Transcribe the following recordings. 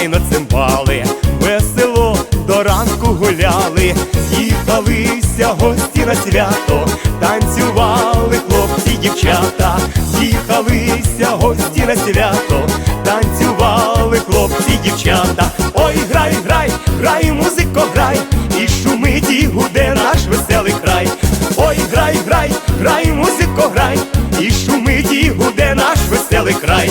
файно цимбали, весело до ранку гуляли, з'їхалися гості на свято, танцювали хлопці, дівчата, з'їхалися гості на свято, танцювали хлопці, дівчата. Ой, грай, грай, грай, музико, грай, і шумить і гуде наш веселий край. Ой, грай, грай, грай, музико, грай, і шумить і гуде наш веселий край.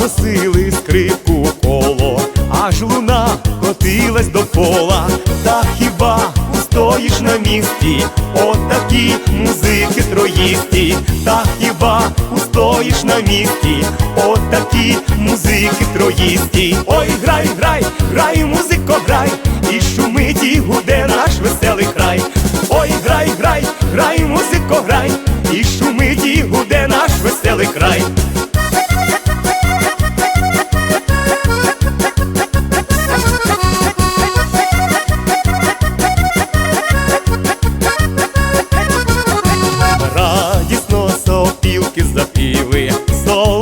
Запросили скрипку коло, аж луна котилась до пола, та хіба устоїш на місці, отакі музики троїсті, та хіба устоїш на місці, отакі музики троїсті. Ой, грай, грай, грай, музико, грай, і шумить і гуде наш веселий край. Ой, грай, грай, грай, музико, грай, і шумить і гуде наш веселий край.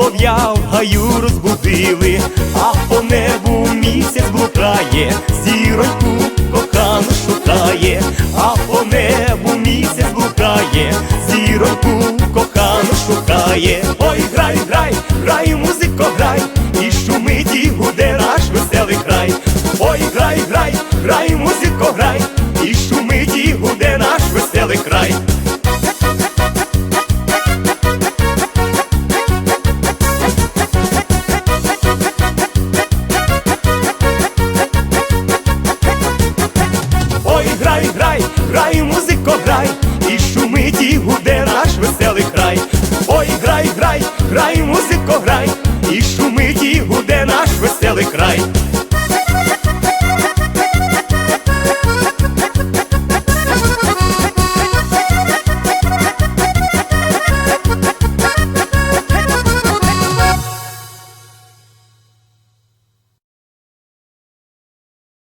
Солов'я в гаю розбудили, а по небу місяць блукає, зіроньку кохану шукає, а по небу місяць блукає, зіроньку кохану шукає. Ой, грай, грай, грай, музико, грай, і шумить і гуде наш веселий край. Ой, грай, грай, грай, музико, грай, і шумить і гуде наш грай, і шумить і гуде наш веселий край.